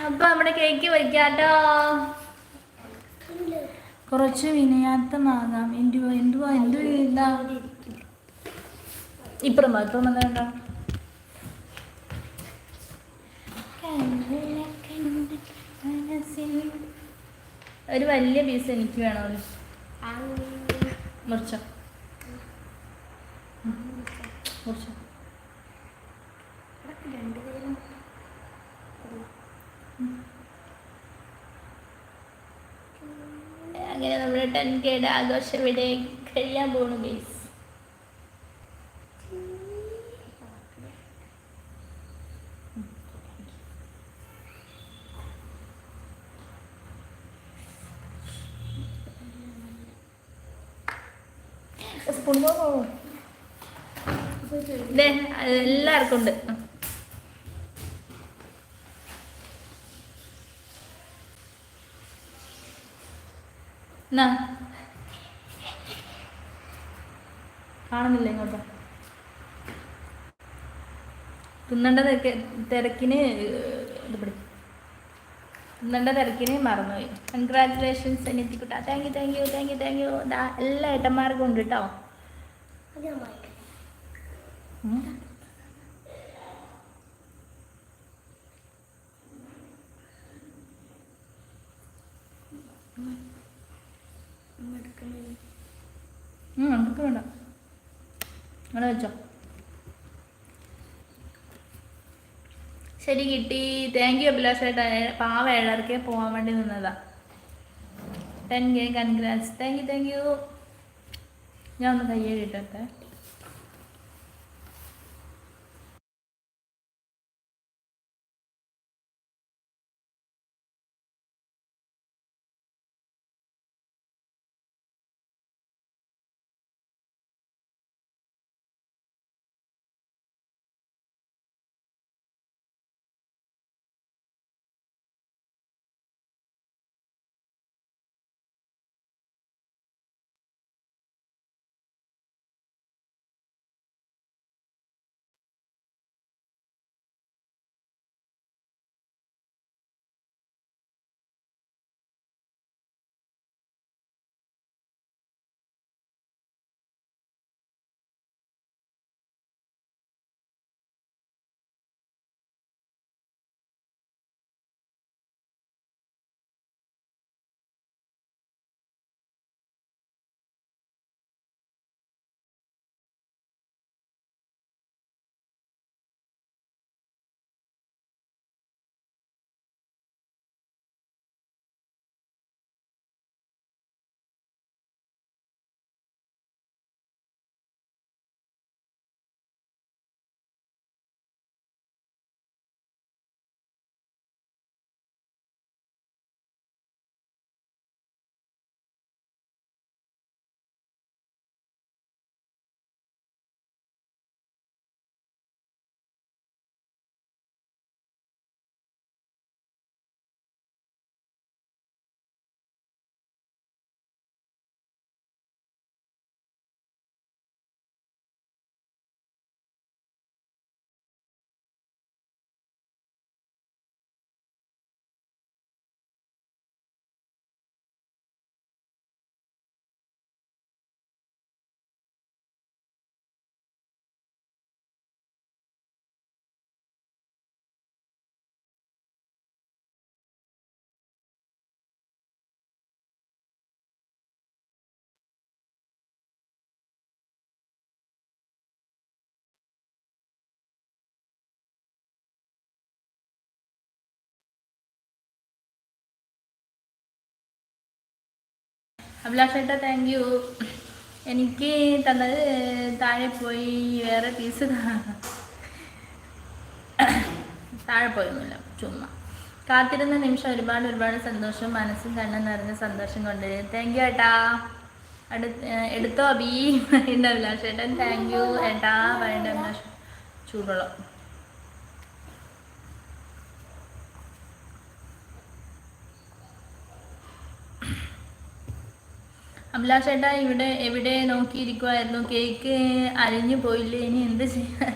അപ്പൊ നമ്മുടെ കേക്ക് വയ്ക്കാട്ടോ കുറച്ച് വിനയാത്തമാകാം എന്തുവാ എന്തുവാ എന്തു ഇതാ ഇപ്പുറം ഇപ്പുറം കണ്ടോ? ഒരു വലിയ പീസ് എനിക്ക് വേണമല്ലോ. മുറിച്ചോ. മുറിച്ചോ. അങ്ങനെ നമ്മുടെ ടെൻ കെയുടെ ആഘോഷം ഇവിടെ കഴിയാൻ പോണു ദേ എല്ലാവർക്കും ഉണ്ട്. എന്നാ കാണുന്നില്ല ഇങ്ങോട്ട്. തിന്നണ്ട തിരക്ക് തിരക്കിന് ഇത് പിടി. തിന്നണ്ട തിരക്കിന് മറന്നുപോയി. Congratulations അനിയത്തിക്കുട്ട. Thank you thank you thank you thank you എല്ലാ ഏട്ടന്മാർക്കും ഉണ്ട് കേട്ടോ ഉം. വെച്ചോ. ശരി കിട്ടി. താങ്ക് യു അഭിലാഷേട്ടാ. പാവ ഏഴർക്കേ പോകാൻ വേണ്ടി നിന്നതാ. Ten K congrats thank you thank you ഞാൻ ഒന്ന് കയ്യേറിയിട്ടെ അഭിലാഷേട്ടാ താങ്ക് യു എനിക്ക് തന്നത് താഴെ പോയി വേറെ പീസ് താഴെ പോയൊന്നുമില്ല ചുമ്മാ. കാത്തിരുന്ന നിമിഷം ഒരുപാട് ഒരുപാട് സന്തോഷം മനസ്സും കണ്ണും നിറഞ്ഞ സന്തോഷം കൊണ്ട് താങ്ക് യു ഏട്ടാ. അടു എടുത്തോ അബി എന്റെ അഭിലാഷേട്ടൻ. താങ്ക് യു ഏട്ടാ പറയണ്ട അഭിലാഷ്. ചൂടുള്ള അഭിലാഷേട്ടാ ഇവിടെ എവിടെ നോക്കിയിരിക്കുമായിരുന്നു കേക്ക് അരിഞ്ഞു പോയില്ലേ? ഇനി എന്ത് ചെയ്യാ